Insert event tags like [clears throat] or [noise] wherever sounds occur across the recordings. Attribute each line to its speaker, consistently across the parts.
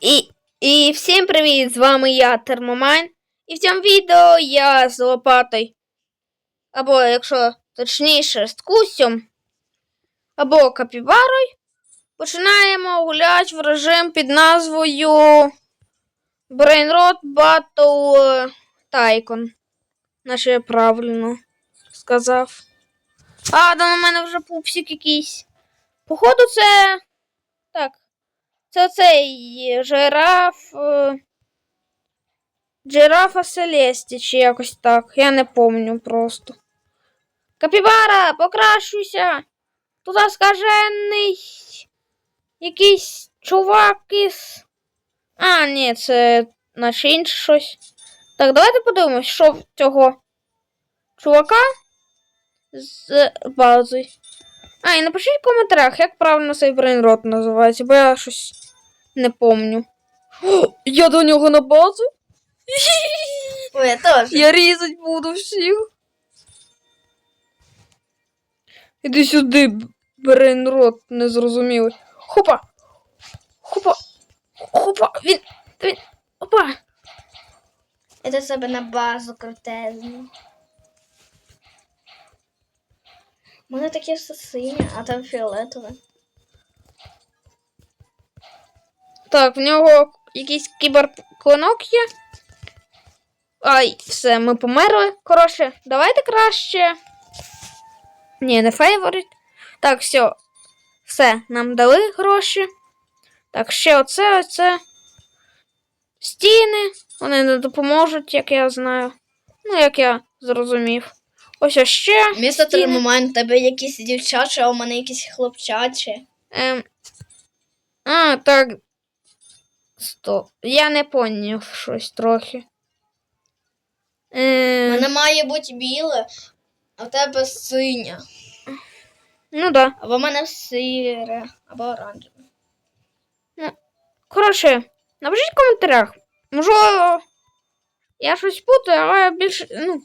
Speaker 1: І, і всім привіт! З вами я, Термомайн. І в цьому відео я з лопатою. Або, якщо точніше, з кусем, або капібарою. Починаємо гуляти в режим під назвою Brainrot Battle Tycoon. Наче я правильно сказав. А, да на мене вже пупсик якийсь. Походу, це. Це оцей жираф. е, Джирафа Селесті, чи якось так. Я не помню просто. Капібара, покращуйся! Тут скажений якийсь чувак із. А, ні, це наче інше щось. Так, давайте подивимось, що в цього чувака з бази. А, і напишіть в коментарях, як правильно цей брейнрот називається, бо я щось не помню. О, я до нього на базу?
Speaker 2: Ой, я теж.
Speaker 1: Я різать буду всіх. Іди сюди, брейнрот незрозумілий. Хопа! Хопа! Хопа! Він! Він! Опа!
Speaker 2: Я до себе на базу крутезну. У мене таке все синє, а там фіолетове.
Speaker 1: Так, в нього якийсь кіберклинок є. Ай, все, ми померли. Коротше, давайте краще. Ні, не фейворит. Так, все. Все, нам дали гроші. Так, ще оце, оце. Стіни. Вони не допоможуть, як я знаю. Ну, як я зрозумів. Ось ще.
Speaker 2: Місто термомайн, у тебе якісь дівчачі, а у мене якісь хлопчачі.
Speaker 1: Ем... А, так. Стоп. Я не поняв щось трохи. Ем...
Speaker 2: мене має бути біле, а в тебе синя.
Speaker 1: Ну да.
Speaker 2: Або в мене сире, або оранжеве.
Speaker 1: Коротше, напишіть в коментарях. Можливо, я щось путаю, але я більше. Ну.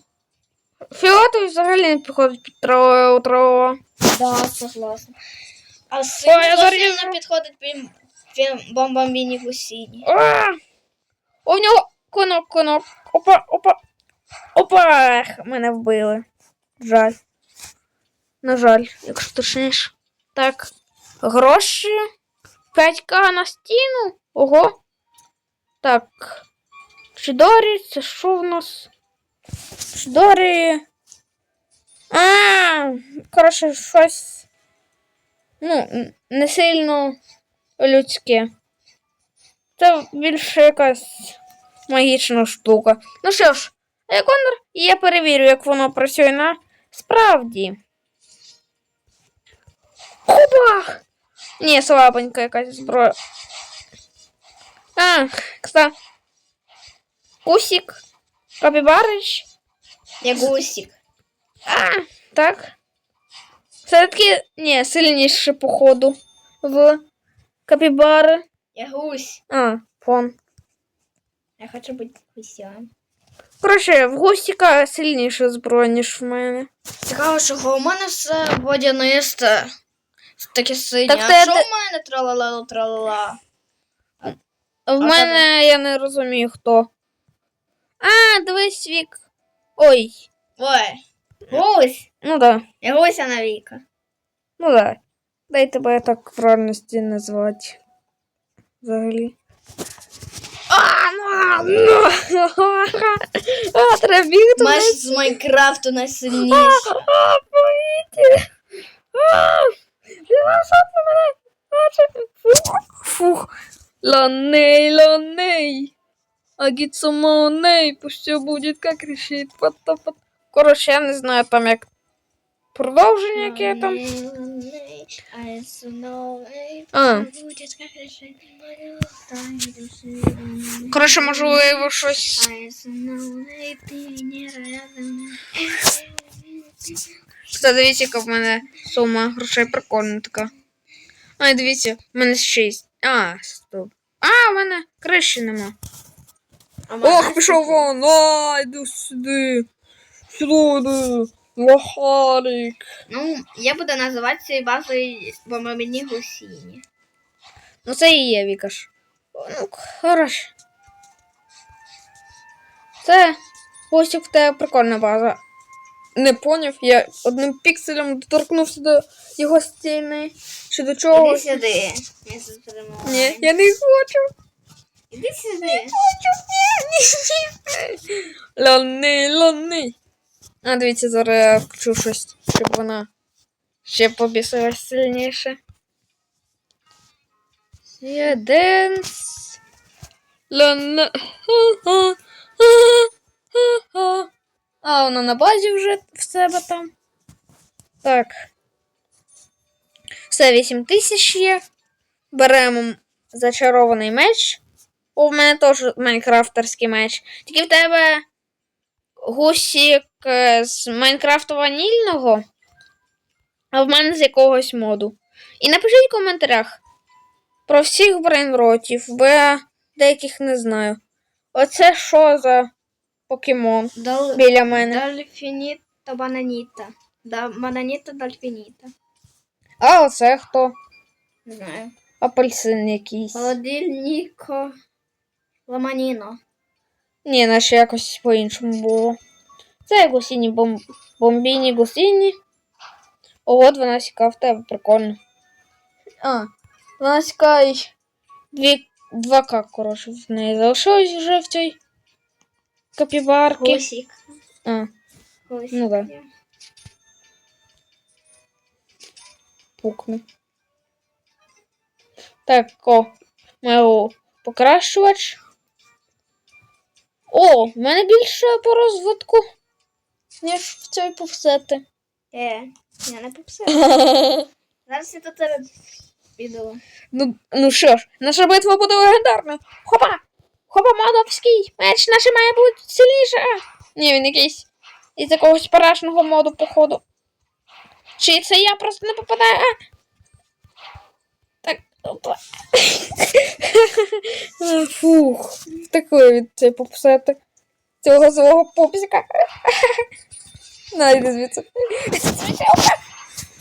Speaker 1: Фіолетовий взагалі не підходить під траву.
Speaker 2: Да, согласна. А
Speaker 1: зарізав.
Speaker 2: сильно підходить під, під бомбамбіні гусіні.
Speaker 1: А! У нього конок, конок. Опа, опа. Опа! Мене вбили. Жаль. На жаль, якщо точніше. Так. Гроші. 5к на стіну. Ого. Так. Чидорі, це що в нас? Чидорі. А, коротше, щось. Ну, не сильно людське. Це більше якась магічна штука. Ну що ж, е, Конор, я перевірю, як воно працює на справді. Опа! Ні, слабенька якась зброя. А, кстати. Усік. Капібарич.
Speaker 2: Я гусік.
Speaker 1: А, так. Все-таки, ні, сильніше, походу. В капібари.
Speaker 2: Я гусь.
Speaker 1: А, фон.
Speaker 2: Я хочу бути гусям.
Speaker 1: Коротше, в гостіка сильніша зброя, ніж в мене.
Speaker 2: Цікаво, що у мене все водянисте. Таке синє.
Speaker 1: Так
Speaker 2: а
Speaker 1: ти-
Speaker 2: що
Speaker 1: ти-
Speaker 2: в мене тралала тралала?
Speaker 1: В
Speaker 2: А
Speaker 1: мене я не розумію хто. А, дивись вік. Ой.
Speaker 2: Ой. Гусь.
Speaker 1: Ну да.
Speaker 2: Я гуся навіка.
Speaker 1: Ну да. Дай тебе так в реальності назвати. Взагалі. Ну. [laughs] А.
Speaker 2: Маш з Майнкрафту найсильніший. [laughs]
Speaker 1: А, мене. Фух. Ланей, ланей. А гіцумоней, пусть все будет как решит. Пот-пот. Я не знаю там як продовження яке там. А. Коротше, можливо, щось. Кстати, дивіться, яка в мене сума грошей прикольна така. А, дивіться, в мене 6. А, стоп. А, в мене криші нема. Ох, пішов вон. А, йду сюди. Сюди. Лохарик.
Speaker 2: Ну, я буду називати цією базою бомбаміні гусіні.
Speaker 1: Ну це і є Вікаш. Ну, хорош. Це ось в тебе прикольна база. Не поняв, я одним пікселем доторкнувся до його стіни. Чи до
Speaker 2: Іди сюди. Я.
Speaker 1: Ні, я не хочу.
Speaker 2: Іди сюди.
Speaker 1: Лони, лони. А, дивіться, зараз я включу щось, щоб вона ще побісилась сильніше. Я денс. Лона. А, вона на базі вже в себе там. Так. Все, 8 тисяч є. Беремо зачарований меч. В мене теж майнкрафтерський меч. Тільки в тебе гусік з Майнкрафту ванільного, а в мене з якогось моду. І напишіть в коментарях про всіх брейнротів, бо я деяких не знаю. Оце що за покемон
Speaker 2: Дол...
Speaker 1: біля мене?
Speaker 2: Дольфініта бананіта. Да, бананіта дольфініта.
Speaker 1: А оце хто?
Speaker 2: Не знаю.
Speaker 1: Апельсин якийсь.
Speaker 2: Холодильнико ламаніно.
Speaker 1: Ні, наче якось по-іншому було. Це гусіні бом... бомбіні гусіні. Ого, 12 в тебе прикольно. А, 12 і дві... 2К, коротше, в неї залишилось вже в цій капібарки.
Speaker 2: Гусік.
Speaker 1: А,
Speaker 2: Гусік.
Speaker 1: Ну да. пукну. Так, о, маю покращувач. О, в мене більше по розвитку, ніж в цій повсети.
Speaker 2: Е, я не попсив. [laughs] Зараз я тебе піду.
Speaker 1: Ну, ну що ж, наша битва буде легендарною. Хопа! Хопа, модовський! Меч наш має бути сильніше. Ні, він якийсь із якогось парашного моду, походу. Чи це я просто не попадаю? А? Так, опа. [laughs] Фух, втекли від цієї попсети. Цього свого попсика. [laughs] Найди звідси.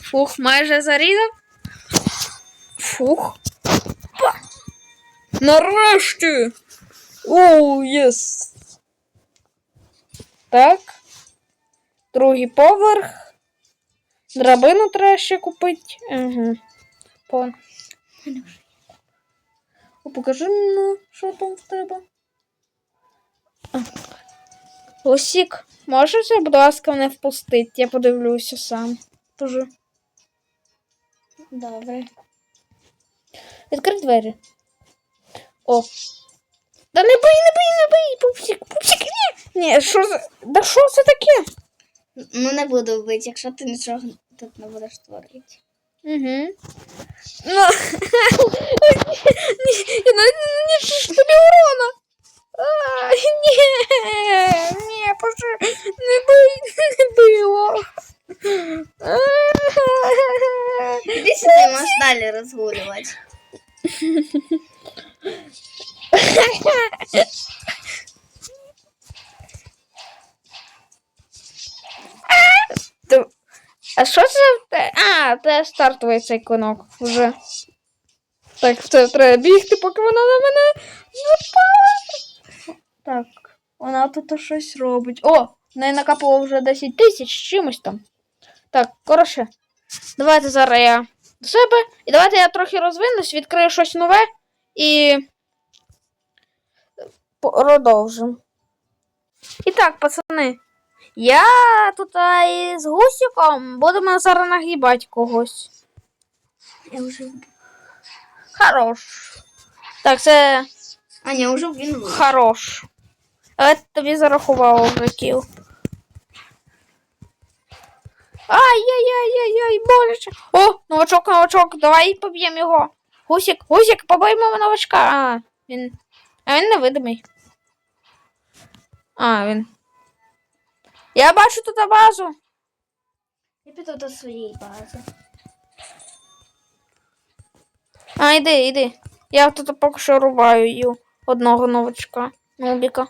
Speaker 1: Фух, майже зарізав. Фух. Нарешті. Оу, єс. Так. Другий поверх. Драбину треба ще купити. Угу. По. О, покажи ну, що там в тебе. А. Лосік, можеш, будь ласка, мене впустити? Я подивлюся сам. Тоже.
Speaker 2: Добре.
Speaker 1: Відкрий двері. О. Да не бий, не бий, не бий, пупсик, пупсик, ні. Ні, що за. Да що це таке?
Speaker 2: Ну не буду вбити, якщо ти нічого тут не будеш творити.
Speaker 1: Угу. Ну. [laughs] Ні, я навіть не наніс тобі урона. А, ні, ні, пошли, не бий, не бий його.
Speaker 2: Іди сюди, можеш далі розгулювати.
Speaker 1: Ти- А що це? А, це стартовий цей конок вже. Так, все, треба бігти, поки вона на мене напала. Так, вона тут щось робить. О, в неї накапало вже 10 тисяч чимось там. Так, коротше, давайте зараз я до себе. І давайте я трохи розвинусь, відкрию щось нове і продовжимо. І так, пацани. Я тут із гусиком будемо зараз нагибати когось.
Speaker 2: Я вже
Speaker 1: Хорош. Так, це
Speaker 2: А, ні, вже він
Speaker 1: хорош. Але тобі зарахувало вже кіл. Ай-яй-яй-яй-яй, боляче. О, новачок, новачок, давай поб'ємо його. Гусик, гусик, побиймо новачка. А, він. А він невидимий. А, він. Я бачу тут базу.
Speaker 2: Я піду до своєї бази.
Speaker 1: А, йди, йди. Я тут поки що рубаю ю одного новачка. Нубіка.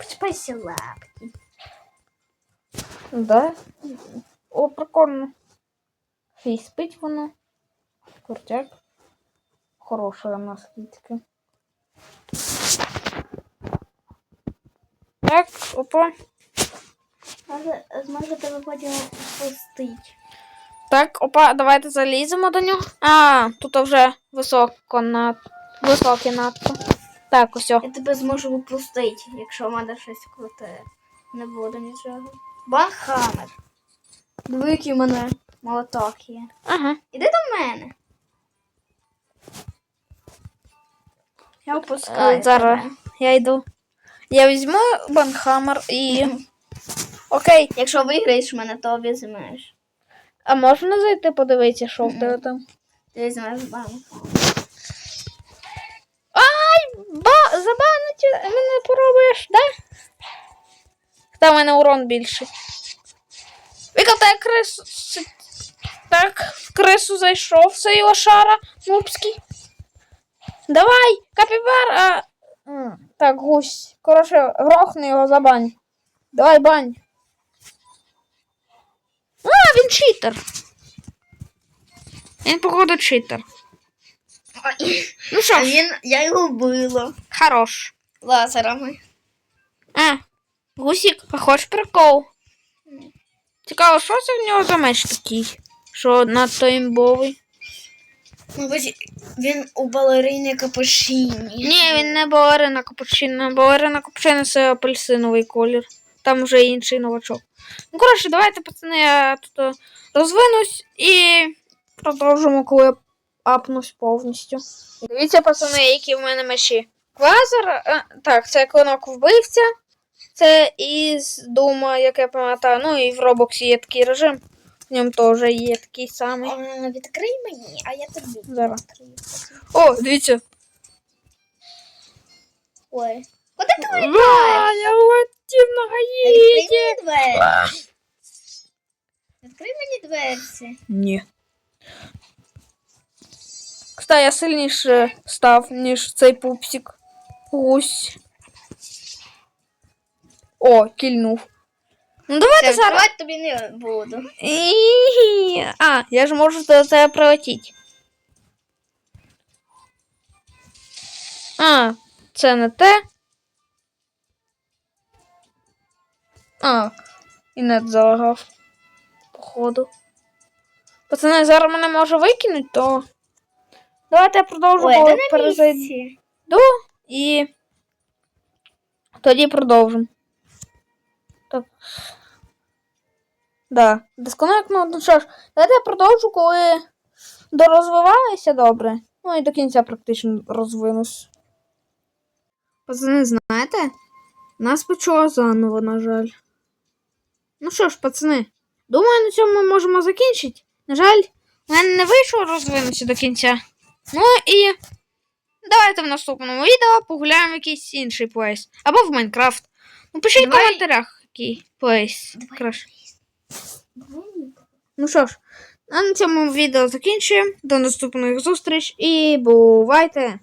Speaker 2: Спайся лапки.
Speaker 1: Да? О, прикольно. І спить воно. Куртяк. хороше наслідки. Так, опа.
Speaker 2: Може, зможе тебе потім пустить.
Speaker 1: Так, опа, давайте заліземо до нього. А, тут вже високо над... високе надто. Так, ось.
Speaker 2: Я тебе зможу випустити, якщо в мене щось круте. Не буде нічого. Банхаммер. Диви, який в мене молоток є.
Speaker 1: Ага.
Speaker 2: Іди до мене. Я опускаю.
Speaker 1: Е, зараз
Speaker 2: тебе.
Speaker 1: я йду. Я візьму банхаммер і. [clears throat] Окей.
Speaker 2: Якщо виграєш мене, то візьмеш.
Speaker 1: А можна зайти подивитися, що в тебе там?
Speaker 2: Ти візьмеш банхаммер.
Speaker 1: Ба... Забанить мене поробиш, да? Та в мене урон більший. Віка, та я крису. Так, в крису зайшов цей лошара нубський. Давай, капібар, а. Так, гусь. Коротше, грохни його забань. Давай, бань. А, він читер. Він, походу, читер. Ну що ж,
Speaker 2: він, я його вбила.
Speaker 1: хорош.
Speaker 2: Лазерами.
Speaker 1: А, гусік, хочеш прикол? Цікаво, що це в нього за меч такий? Що надто імбовий?
Speaker 2: Він у балерини капушині.
Speaker 1: Ні, він не балерина капучино. Балерина капучино це апельсиновий колір. Там вже інший новачок. Ну, коротше, давайте, пацани, я тут е, розвинусь і продовжимо, коли я апнусь повністю. Дивіться, пацани, які в мене мечі. Квазар, е, так, це клинок вбивця. Це із Дума, як я пам'ятаю. Ну і в Робоксі є такий режим. В ньому теж є такий самий.
Speaker 2: А, відкрий мені, а я тобі.
Speaker 1: Зараз.
Speaker 2: відкрию.
Speaker 1: О, дивіться.
Speaker 2: Ой. Куди ти
Speaker 1: Ва,
Speaker 2: летаєш?
Speaker 1: я улетів на
Speaker 2: Відкрий мені двері. Відкрий мені дверці.
Speaker 1: Ні. Кстати, я сильніше став, ніж цей пупсик. Гусь. О, кільнув. Ну давайте
Speaker 2: Я
Speaker 1: зараз.
Speaker 2: відкривати тобі не буду.
Speaker 1: І- А, я ж можу до тебе прилетіти. А, це не те. А, і нет залагав. Походу. Пацани, зараз мене може викинуть, то. Давайте я продовжу,
Speaker 2: Ой,
Speaker 1: коли
Speaker 2: ти
Speaker 1: перезайду і. Тоді продовжимо. Так. Да, дисконектно. Ну що ж, давайте я продовжу, коли дорозвиваюся добре. Ну і до кінця практично розвинусь. Пацани, знаєте? Нас почало заново, на жаль. Ну що ж, пацани, думаю, на цьому ми можемо закінчити. На жаль, в мене не вийшло розвинутися до кінця. Ну і давайте в наступному відео погуляємо в якийсь інший плейс. Або в Майнкрафт. Ну, пишіть в
Speaker 2: Давай.
Speaker 1: коментарях, який плейс
Speaker 2: Давай.
Speaker 1: краще. Ну що ж, а на цьому відео закінчуємо. До наступних зустріч і бувайте!